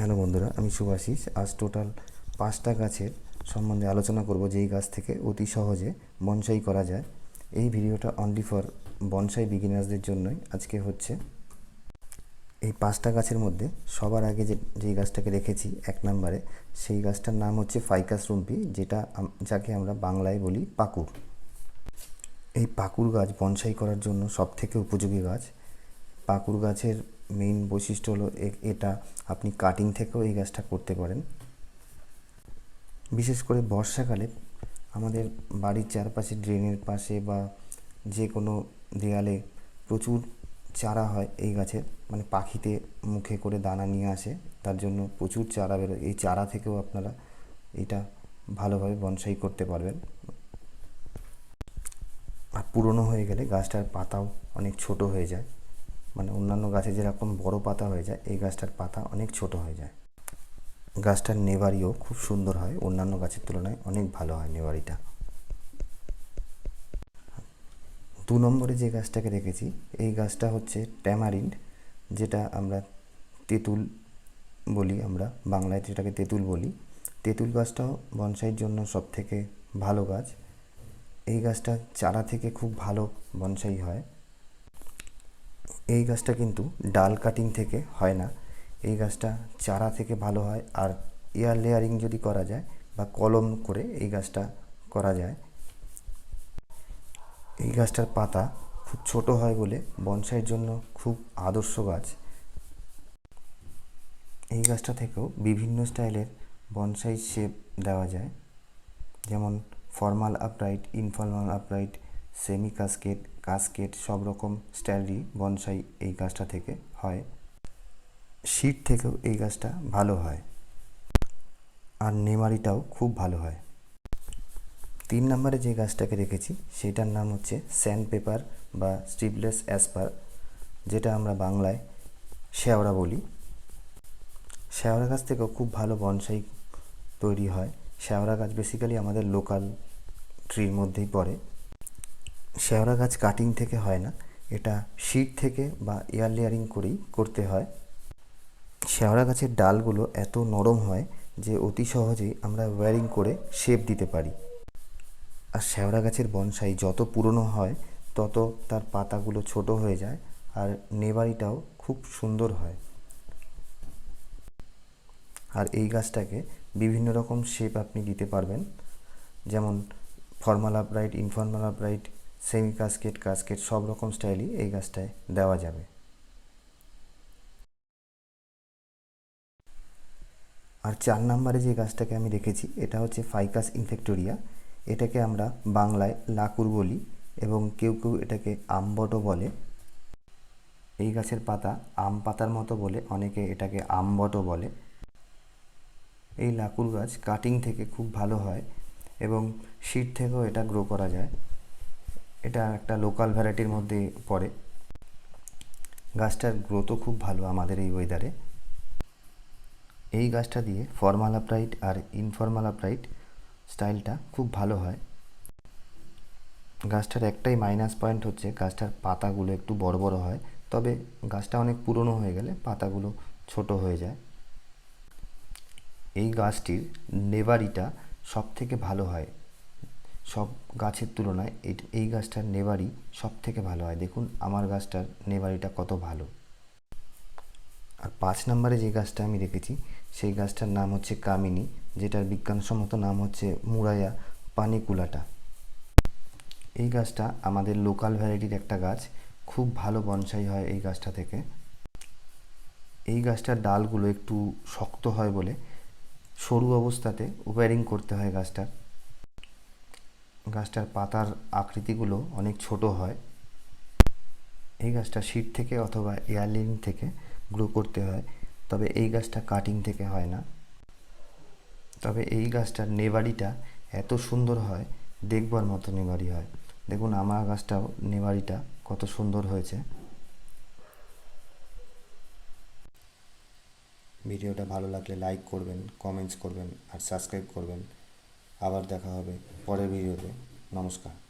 Hello বন্ধুরা, আমি সুভাষিস। আজ টোটাল পাঁচটা গাছের সম্বন্ধে আলোচনা করব, যেই গাছ থেকে অতি সহজে বনসাই করা যায়। এই ভিডিওটা অনলি ফর বনসাই বিগিনার্সদের জন্যই। আজকে হচ্ছে এই পাঁচটা গাছের মধ্যে সবার আগে যে, যেই গাছটাকে রেখেছি এক নম্বরে, সেই গাছটার নাম হচ্ছে ফাইকাস রুম্পি যেটা যাকে আমরা বাংলায় বলি পাকুর। এই পাকুর গাছ বনসাই করার জন্য সবথেকে উপযোগী গাছ। পাকুর গাছের মেইন বৈশিষ্ট্য হলো এটা আপনি কাটিং থেকেও এই গাছটা করতে পারেন। বিশেষ করে বর্ষাকালে আমাদের বাড়ির চারপাশে ড্রেনের পাশে বা যে কোনো দেয়ালে প্রচুর চারা হয় এই গাছের মানে পাখিতে মুখে করে দানা নিয়ে আসে, তার জন্য প্রচুর চারা বেরোয়। এই চারা থেকেও আপনারা এটা ভালোভাবে বনসাই করতে পারবেন। আর পুরনো হয়ে গেলে গাছটার পাতাও অনেক ছোট হয়ে যায়। মানে অন্যান্য গাছে যেরকম বড় পাতা হয়ে যায়, এই গাছটার পাতা অনেক ছোট হয়ে যায়। গাছটার নেবারিও খুব সুন্দর হয়, অন্যান্য গাছের তুলনায় অনেক ভালো হয় নেবারিটা দু নম্বরে যে গাছটাকে রেখেছি এই গাছটা হচ্ছে ট্যামারিন্ড, যেটা আমরা তেঁতুল বলি আমরা, বাংলায় যেটাকে তেঁতুল বলি। তেঁতুল গাছটাও বনসাইয়ের জন্য সব থেকে ভালো গাছ। এই গাছটা চারা থেকে খুব ভালো বনসাই হয়। এই গাছটা কিন্তু ডাল কাটিং থেকে হয় না। এই গাছটা চারা থেকে ভালো হয়। আর এয়ার লেয়ারিং যদি করা যায় বা কলম করে এই গাছটা করা যায়, এই গাছটার পাতা খুব ছোট হয় বলে বনসাইয়ের জন্য খুব আদর্শ গাছ। এই গাছটা থেকেও বিভিন্ন স্টাইলের বনসাই শেপ দেওয়া যায়। যেমন formal upright informal upright semi cascade cascade সব রকম স্টাইলই বনসাই এই গাছটা থেকে হয়। শীট থেকেও এই গাছটা ভালো হয়। আর নেমারিটাও খুব ভালো হয়। তিন নম্বরে যে গাছটাকে রেখেছি, সেটার নাম হচ্ছে স্যান্ড পেপার বা স্টিপলেস অ্যাসপার, যেটা আমরা বাংলায় শেওড়া বলি। শেওড়া গাছ থেকেও খুব ভালো বনসাই তৈরি হয়। শেওড়া গাছ বেসিক্যালি আমাদের লোকাল ট্রির মধ্যেই পড়ে। শেওড়া গাছ কাটিং থেকে হয় না। এটা শীট থেকে বা এয়ার লেয়ারিং করেই করতে হয়। শেওড়া গাছের ডালগুলো এত নরম হয় যে অতি সহজেই আমরা ওয়্যারিং করে শেপ দিতে পারি। আর শেওড়া গাছের বনসাই যত পুরনো হয়, তত তার পাতাগুলো ছোট হয়ে যায় আর নেবারিটাও খুব সুন্দর হয়। আর এই গাছটাকে বিভিন্ন রকম শেপ আপনি দিতে পারবেন। যেমন formal upright informal upright semi cascade cascade সব রকম স্টাইলই এই গাছটায় দেওয়া যাবে। আর চার নম্বরে যে গাছটাকে আমি রেখেছি, এটা হচ্ছে ফাইকাস ইনফেক্টোরিয়া এটাকে আমরা বাংলায় লাকুর বলি এবং কেউ কেউ এটাকে আমবটও বলে। এই গাছের পাতা আম পাতার মতো বলে, অনেকে এটাকে আমবটও বলে। এই লাকুর গাছ কাটিং থেকে খুব ভালো হয় এবং শীট থেকেও এটা গ্রো করা যায়। এটা একটা লোকাল ভ্যারাইটির মধ্যে পড়ে। গাছটার গ্রোথও খুব ভালো আমাদের এই ওয়েদারে এই গাছটা দিয়ে ফর্মাল আপরাইট আর ইনফর্মাল আপরাইট স্টাইলটা খুব ভালো হয়। গাছটার একটাই মাইনাস পয়েন্ট হচ্ছে গাছটার পাতাগুলো একটু বড় বড় হয়, তবে গাছটা অনেক পুরনো হয়ে গেলে পাতাগুলো ছোট হয়ে যায়। এই গাছটির নেবারিটা সব থেকে ভালো হয়। সব গাছের তুলনায় এই- এই গাছটার নেবারি সব থেকে ভালো হয়। দেখুন, আমার গাছটার নেবারিটা কত ভালো। আর পাঁচ নম্বরে যে গাছটা আমি রেখেছি সেই গাছটার নাম হচ্ছে কামিনী, যেটার বিজ্ঞানসম্মত নাম হচ্ছে মুরায়া পানিকুলাটা। এই গাছটা আমাদের লোকাল ভ্যারাইটির একটা গাছ, খুব ভালো বনসাই হয় এই গাছটা থেকে। এই গাছটার ডালগুলো একটু শক্ত হয় বলে সরু অবস্থাতে ওয়ারিং করতে হয় গাছটার। গাছটার পাতার আকৃতিগুলো অনেক ছোট হয়। এই গাছটা শীট থেকে অথবা এয়ারলিং থেকে গ্রো করতে হয়, তবে এই গাছটা কাটিং থেকে হয় না। তবে এই গাছটার নেবারিটা এত সুন্দর হয়, দেখবার মতো নেবারি হয়। দেখুন, আমার গাছটাও নেবারিটা কত সুন্দর হয়েছে। ভিডিওটা ভালো লাগলে লাইক করবেন কমেন্টস করবেন, আর সাবস্ক্রাইব করবেন। আবার দেখা হবে পরের ভিডিওতে। নমস্কার।